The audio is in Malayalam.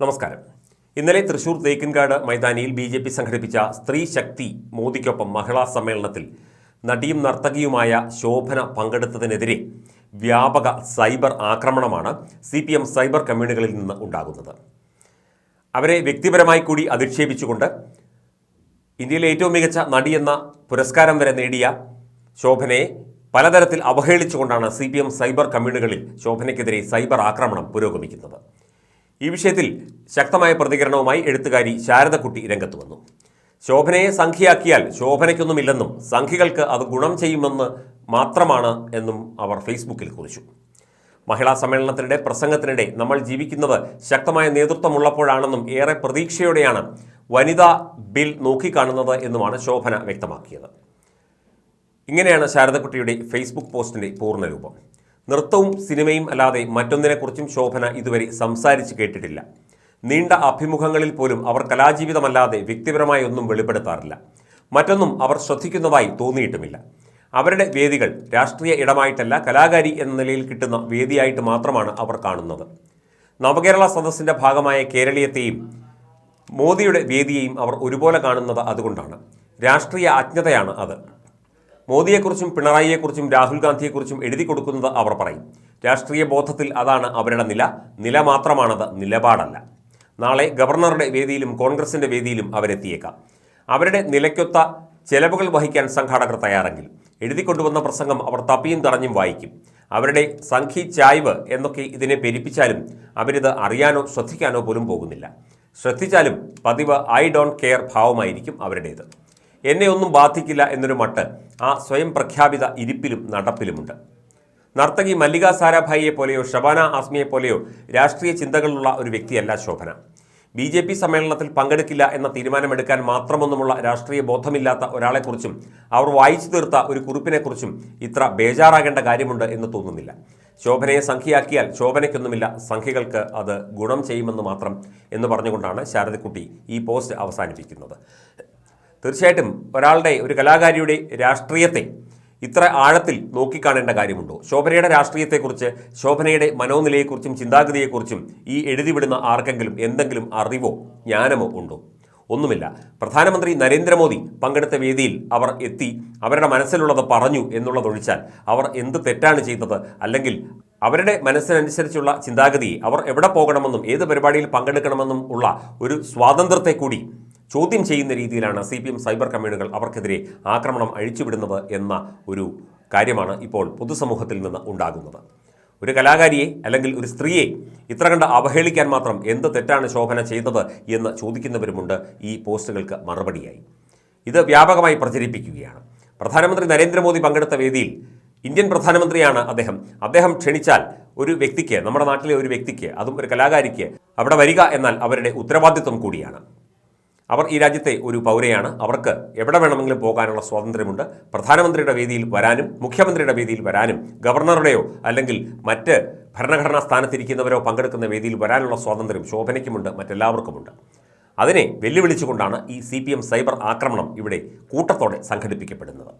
നമസ്കാരം. ഇന്നലെ തൃശൂർ തേക്കിൻകാട് മൈതാനിയിൽ ബി ജെ പി സംഘടിപ്പിച്ച സ്ത്രീ ശക്തി മോദിക്കൊപ്പം മഹിളാ സമ്മേളനത്തിൽ നടിയും നർത്തകിയുമായ ശോഭന പങ്കെടുത്തതിനെതിരെ വ്യാപക സൈബർ ആക്രമണമാണ് സി പി എം സൈബർ കമ്മ്യൂണികളിൽ നിന്ന് ഉണ്ടാകുന്നത്. അവരെ വ്യക്തിപരമായി കൂടി അധിക്ഷേപിച്ചുകൊണ്ട് ഇന്ത്യയിലെ ഏറ്റവും മികച്ച നടിയെന്ന പുരസ്കാരം വരെ നേടിയ ശോഭനയെ പലതരത്തിൽ അവഹേളിച്ചുകൊണ്ടാണ് സി പി എം സൈബർ കമ്മ്യൂണികളിൽ ശോഭനയ്ക്കെതിരെ സൈബർ ആക്രമണം പുരോഗമിക്കുന്നത്. ഈ വിഷയത്തിൽ ശക്തമായ പ്രതികരണവുമായി എഴുത്തുകാരി ശാരദക്കുട്ടി രംഗത്ത് വന്നു. ശോഭനയെ സംഖ്യയാക്കിയാൽ ശോഭനയ്ക്കൊന്നുമില്ലെന്നും സംഖ്യകൾക്ക് അത് ഗുണം ചെയ്യുമെന്ന് മാത്രമാണ് എന്നും അവർ ഫേസ്ബുക്കിൽ കുറിച്ചു. മഹിളാ സമ്മേളനത്തിനിടെ പ്രസംഗത്തിനിടെ നമ്മൾ ജീവിക്കുന്നത് ശക്തമായ നേതൃത്വമുള്ളപ്പോഴാണെന്നും ഏറെ പ്രതീക്ഷയോടെയാണ് വനിതാ ബിൽ നോക്കിക്കാണുന്നത് എന്നുമാണ് ശോഭന വ്യക്തമാക്കിയത്. ഇങ്ങനെയാണ് ശാരദക്കുട്ടിയുടെ ഫേസ്ബുക്ക് പോസ്റ്റിന്റെ പൂർണരൂപം നൃത്തവും സിനിമയും അല്ലാതെ മറ്റൊന്നിനെക്കുറിച്ചും ശോഭന ഇതുവരെ സംസാരിച്ച് കേട്ടിട്ടില്ല. നീണ്ട അഭിമുഖങ്ങളിൽ പോലും അവർ കലാജീവിതമല്ലാതെ വ്യക്തിപരമായി ഒന്നും വെളിപ്പെടുത്താറില്ല. മറ്റൊന്നും അവർ ശ്രദ്ധിക്കുന്നതായി തോന്നിയിട്ടുമില്ല. അവരുടെ വേദികൾ രാഷ്ട്രീയ ഇടമായിട്ടല്ല കലാകാരി എന്ന നിലയിൽ കിട്ടുന്ന വേദിയായിട്ട് മാത്രമാണ് അവർ കാണുന്നത്. നവകേരള സദസ്സിന്റെ ഭാഗമായ കേരളീയത്തെയും മോദിയുടെ വേദിയെയും അവർ ഒരുപോലെ കാണുന്നത് അതുകൊണ്ടാണ്. രാഷ്ട്രീയ അജ്ഞതയാണ് അത്. മോദിയെക്കുറിച്ചും പിണറായിയെക്കുറിച്ചും രാഹുൽ ഗാന്ധിയെക്കുറിച്ചും എഴുതി കൊടുക്കുന്നത് അവർ പറയും. രാഷ്ട്രീയ ബോധത്തിൽ അതാണ് അവരുടെ നില. നില മാത്രമാണത്. നിലപാടല്ല. നാളെ ഗവർണറുടെ വേദിയിലും കോൺഗ്രസിന്റെ വേദിയിലും അവരെത്തിയേക്കാം. അവരുടെ നിലയ്ക്കൊത്ത ചെലവുകൾ വഹിക്കാൻ സംഘാടകർ തയ്യാറെങ്കിൽ എഴുതിക്കൊണ്ടുവന്ന പ്രസംഗം അവർ തപ്പിയും തടഞ്ഞും വായിക്കും. അവരുടെ സംഘി ചായ്വ് എന്നൊക്കെ ഇതിനെ പെരിപ്പിച്ചാലും അവരിത് അറിയാനോ ശ്രദ്ധിക്കാനോ പോലും പോകുന്നില്ല. ശ്രദ്ധിച്ചാലും പതിവ് ഐ ഡോണ്ട് കെയർ ഭാവമായിരിക്കും അവരുടേത്. എന്നെ ഒന്നും ബാധിക്കില്ല എന്നൊരു മട്ട് ആ സ്വയം പ്രഖ്യാപിത ഇരിപ്പിലും നടപ്പിലുമുണ്ട്. നർത്തകി മല്ലിക സാരാഭായിയെ പോലെയോ ഷബാന ആസ്മിയെ പോലെയോ രാഷ്ട്രീയ ചിന്തകളുള്ള ഒരു വ്യക്തിയല്ല ശോഭന. ബി ജെ പി സമ്മേളനത്തിൽ പങ്കെടുക്കില്ല എന്ന തീരുമാനമെടുക്കാൻ മാത്രമൊന്നുമുള്ള രാഷ്ട്രീയ ബോധമില്ലാത്ത ഒരാളെക്കുറിച്ചും അവർ വായിച്ചു തീർത്ത ഒരു കുറിപ്പിനെക്കുറിച്ചും ഇത്ര ബേജാറാകേണ്ട കാര്യമുണ്ട് എന്ന് തോന്നുന്നില്ല. ശോഭനയെ സംഖ്യയാക്കിയാൽ ശോഭനയ്ക്കൊന്നുമില്ല സംഖ്യകൾക്ക് അത് ഗുണം ചെയ്യുമെന്ന് മാത്രം എന്ന് പറഞ്ഞുകൊണ്ടാണ് ശാരദക്കുട്ടി ഈ പോസ്റ്റ് അവസാനിപ്പിക്കുന്നത്. തീർച്ചയായിട്ടും ഒരാളുടെ ഒരു കലാകാരിയുടെ രാഷ്ട്രീയത്തെ ഇത്ര ആഴത്തിൽ നോക്കിക്കാണേണ്ട കാര്യമുണ്ടോ? ശോഭനയുടെ രാഷ്ട്രീയത്തെക്കുറിച്ച് ശോഭനയുടെ മനോനിലയെക്കുറിച്ചും ചിന്താഗതിയെക്കുറിച്ചും ഈ എഴുതിവിടുന്ന ആർക്കെങ്കിലും എന്തെങ്കിലും അറിവോ ജ്ഞാനമോ ഉണ്ടോ? ഒന്നുമില്ല. പ്രധാനമന്ത്രി നരേന്ദ്രമോദി പങ്കെടുത്ത വേദിയിൽ അവർ എത്തി അവരുടെ മനസ്സിലുള്ളത് പറഞ്ഞു എന്നുള്ളതൊഴിച്ചാൽ അവർ എന്ത് തെറ്റാണ് ചെയ്തത് അല്ലെങ്കിൽ അവരുടെ മനസ്സിനനുസരിച്ചുള്ള ചിന്താഗതി അവർ എവിടെ പോകണമെന്നും ഏത് പരിപാടിയിൽ പങ്കെടുക്കണമെന്നും ഉള്ള ഒരു സ്വാതന്ത്ര്യത്തെ കൂടി ചോദ്യം ചെയ്യുന്ന രീതിയിലാണ് സി പി എം സൈബർ കമ്മ്യൂണുകൾ അവർക്കെതിരെ ആക്രമണം അഴിച്ചുവിടുന്നത് എന്ന ഒരു കാര്യമാണ് ഇപ്പോൾ പൊതുസമൂഹത്തിൽ നിന്ന് ഉണ്ടാകുന്നത്. ഒരു കലാകാരിയെ അല്ലെങ്കിൽ ഒരു സ്ത്രീയെ ഇത്ര കണ്ട് അവഹേളിക്കാൻ മാത്രം എന്ത് തെറ്റാണ് ശോഭന ചെയ്തത് എന്ന് ചോദിക്കുന്നവരുമുണ്ട് ഈ പോസ്റ്റുകൾക്ക് മറുപടിയായി. ഇത് വ്യാപകമായി പ്രചരിപ്പിക്കുകയാണ്. പ്രധാനമന്ത്രി നരേന്ദ്രമോദി പങ്കെടുത്ത വേദിയിൽ ഇന്ത്യൻ പ്രധാനമന്ത്രിയാണ് അദ്ദേഹം. അദ്ദേഹം ക്ഷണിച്ചാൽ ഒരു വ്യക്തിക്ക് നമ്മുടെ നാട്ടിലെ ഒരു വ്യക്തിക്ക് അതും ഒരു കലാകാരിക്ക് അവിടെ വരിക എന്നാൽ അവരുടെ ഉത്തരവാദിത്വം കൂടിയാണ്. അവർ ഈ രാജ്യത്തെ ഒരു പൗരയാണ്. അവർക്ക് എവിടെ വേണമെങ്കിലും പോകാനുള്ള സ്വാതന്ത്ര്യമുണ്ട്. പ്രധാനമന്ത്രിയുടെ വേദിയിൽ വരാനും മുഖ്യമന്ത്രിയുടെ വേദിയിൽ വരാനും ഗവർണറുടെയോ അല്ലെങ്കിൽ മറ്റ് ഭരണഘടനാ സ്ഥാനത്തിരിക്കുന്നവരോ പങ്കെടുക്കുന്ന വേദിയിൽ വരാനുള്ള സ്വാതന്ത്ര്യം ശോഭനയ്ക്കുമുണ്ട് മറ്റെല്ലാവർക്കുമുണ്ട്. അതിനെ വെല്ലുവിളിച്ചുകൊണ്ടാണ് ഈ സി സൈബർ ആക്രമണം ഇവിടെ കൂട്ടത്തോടെ സംഘടിപ്പിക്കപ്പെടുന്നത്.